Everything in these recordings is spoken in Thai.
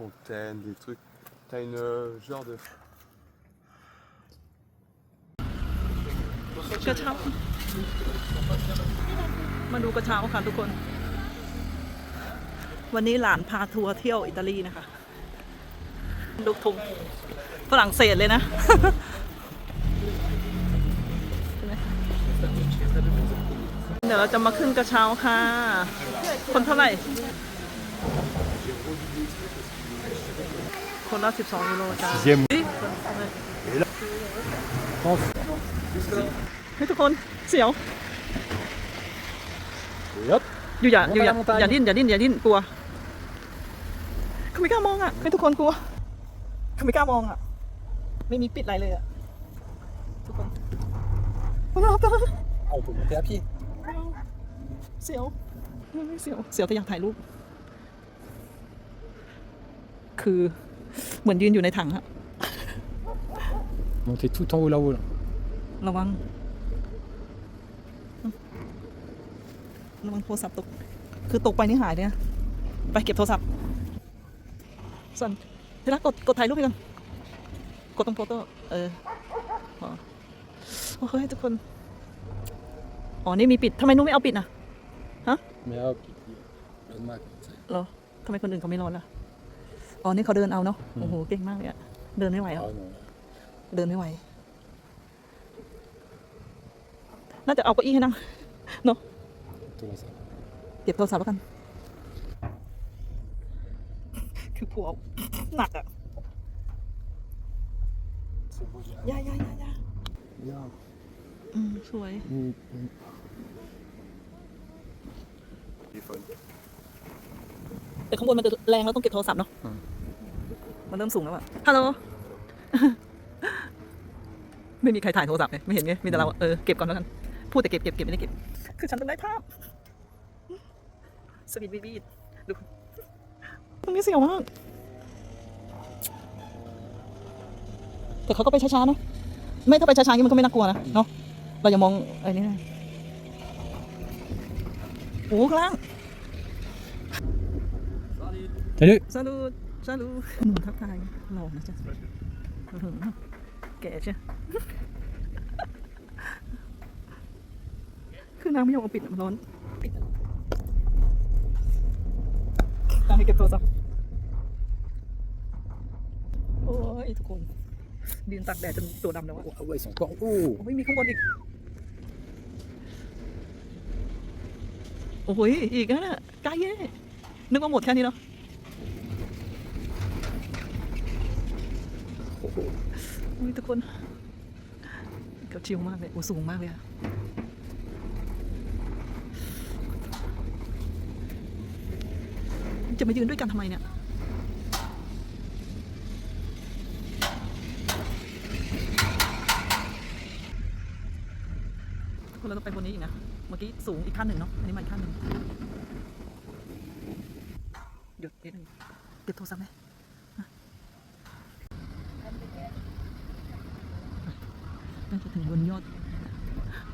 fontaines, des trucs. T'as une euh, genre de. กระเช้ามาดูกระเช้าค่ะทุกคน วันนี้หลานพาทัวร์เที่ยวอิตาลีนะคะดูทุงฝรั่งเศสเลยนะเดี๋ยวเราจะมาขึ้นกระเช้าค่ะ คนเท่าไหร่ คนละ12ยูโรจ้า Sixième. เฮ้ยทุกคนเสียว Et hop อยู่อย่าอยู่อย่า montagne อย่าดิ้นอย่าดิ้นอย่าดิ้นกลัวเขาไม่กล้ามองอะให้ทุกคนกลัวเขาไม่กล้ามองอะ ไม่มีปิดอะไรเลยอะทุกคนพวกเราตา Ah, on peut monter à pied. เสียวไม่เสียวเสียวแต่อยากถ่ายรูปคือ เหมือนยืนอยู่ในถังอะ Monter tout en haut là-haut. Là. ระวัง ระวังโทรศัพท์ตก คือตกไปนี่หายเลยนะไปเก็บโทรศัพท์ ส่วนทีละกดกดถ่ายรูปไปก่อนกดตรงโฟโต้เออพอโอ้ยทุกคน อ๋อ นี่มีปิด ทำไมนุ้งไม่เอาปิดนะ Mais hop, le Mac. เหรอทำไมคนอื่นเขาไม่ร้อนล่ะ อ๋อ นี่เขาเดินเอาเนาะ โอ้โห เก่งมากเลยอะเดินไม่ไหวหรอ Ah non. เดินไม่ไหว น่าจะเอาเก้าอี้ให้นั่ง tout là, ça. เก็บโทรศัพท์แล้วกัน คือผัวหนักอะ C'est beau, j'ai- ยายายายา Bien. อืม สวย Mm, mm. Téléphone. แต่ข้างบนมันจะแรงแล้วต้องเก็บโทรศัพท์เนาะอื มมันเริ่มสูงแล้วอะฮัลโหล ไม่มีใครถ่ายโทรศัพท์เลยไม่เห็นไง มีแต่เราอะเออ เก็บก่อนแล้วกัน พูดแต่เก็บเก็บเก็บไม่ได้เก็บ คือฉันต้องได้ภาพ สวีทบีบีดดูตรงนี้เสียวมาก แต่เขาก็ไปช้าๆเนาะ ไม่ถ้าไปช้าๆอย่างนี้มันก็ไม่น่ากลัวนะ เนาะ เราอย่ามองไอ้นี่นะโอ้โหข้างล่าง Salut ซาลู ซาลูหนุ่มทักทายหล่อนะจ๊ะอื้อหือแก่ใช่คือนางไม่ยอมเอาปิดอะมันร้อนปิดอะนางให้เก็บโทรศัพท์โอ้ยทุกคนยืนตากแดดจนตัวดำแล้วอะ Ah ouais, ils sont encore hauts โอ้ยมีข้างบนอีก โอ้ยอีกนะเนี่ยใกล้เย่นึกว่าหมดแค่นี้เนาะ โอ้โหอุ๊ยทุกคนเก็ชิลมากเลยโอ้สูงมากเลยอะจะมายืนด้วยกันทำไมเนี่ยคนเราต้องไปบนนี้อีกนะ เมื่อกี้สูงอีกขั้นหนึ่งเนาะ อันนี้มาอีกขั้นหนึ่งหยุดนิดนึงเก็บโทรศัพท์ไหมอะน่าจะ ถึงบนยอด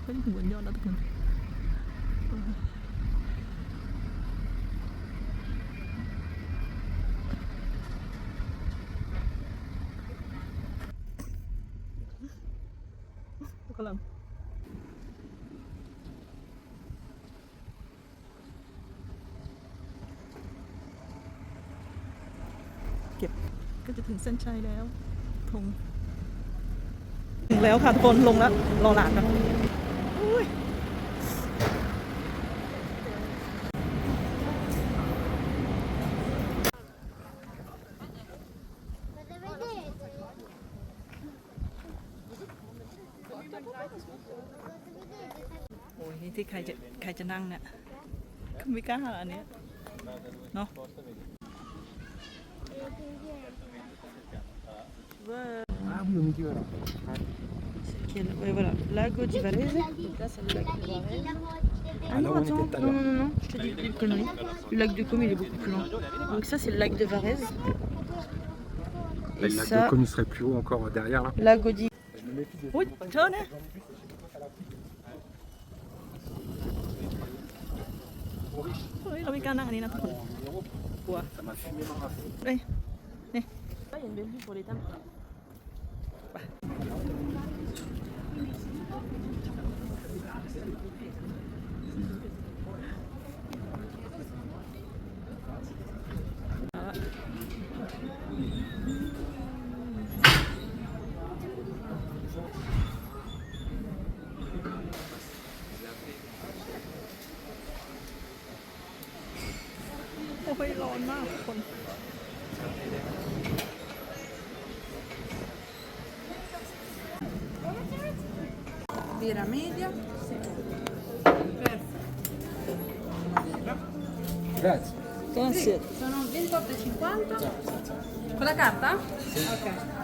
ไม่ถึงบนยอดแล้วทุกคนเออทุกคนลองก็จะถึงเส้นชัยแล้วธงถึง แล้วค่ะทุกคนลงแล้วรอหลานนะอุ้ยโอ้ยที่ใครจะใครจะนั่งเนี่ยคือไม่กล้าอันเนี้ยเนาะว่า Ah oui, au milieu là. quel- ouais, voilà lago di Varese Ah là où non, on était attends, tout à non, l'heure. non, non, je te dis une connerie. Le lac de Côme, il est beaucoup plus loin. Donc ça, c'est le lac de Varese. Et Et le lac ça, de Com, il serait plus haut encore derrière là. lago di อุ้ยเธอเนี่ยเฮ้ยเราไม่กล้านั่งอันนี้นะทุกคนกลัว Ça m'a fumé dans la เอ้ย Il y a une belle vue pour les temples. โอ้ยร้อนมากทุกคน Birra media. Grazie. Grazie. Sono 28,50. Con la carta? Ok.